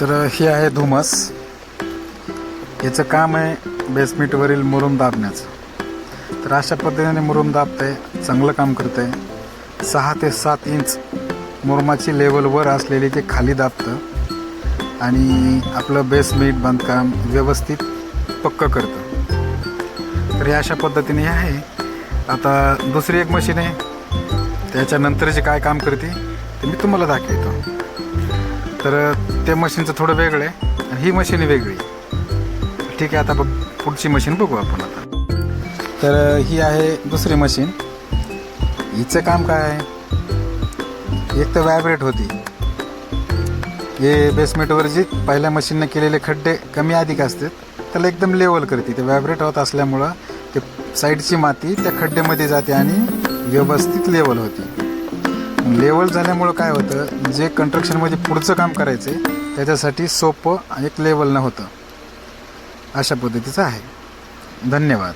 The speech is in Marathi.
तर हे आहे धुमस. याचं काम आहे बेसमेंटवरील मुरुम दाबण्याचं. तर अशा पद्धतीने मुरुम दाबते चांगलं काम करते सहा ते सात इंच मुरुमाची लेवलवर असलेली ते खाली दाबतं. आणि आपलं बेसमेंट बांधकाम व्यवस्थित पक्कं करतं. तर हे अशा पद्धतीने हे आहे. आता दुसरी एक मशीन आहे. त्याच्यानंतर जे काय काम करते ते मी तुम्हाला दाखवतो. तर ते मशीनचं थोडं वेगळं आहे. आणि ही मशीन वेगळी. ठीक आहे आता बघ पुढची मशीन बघू आपण आता. तर ही आहे दुसरी मशीन. हिचं काम काय आहे? एक तर व्हायब्रेट होती. हे बेसमेंटवर जी पहिल्या मशीननं केलेले खड्डे कमी अधिक असतात. त्याला एकदम लेवल करते. ते व्हायब्रेट होत असल्यामुळं ते साईडची माती त्या खड्ड्यामध्ये जाते आणि व्यवस्थित लेवल होती. लेवल झाल्यामुळं काय होतं जे कंस्ट्रक्शनमध्ये पुढचं काम करायचं आहे त्याच्यासाठी सोपं एक लेवलनं होतं. अशा पद्धतीचं आहे. धन्यवाद.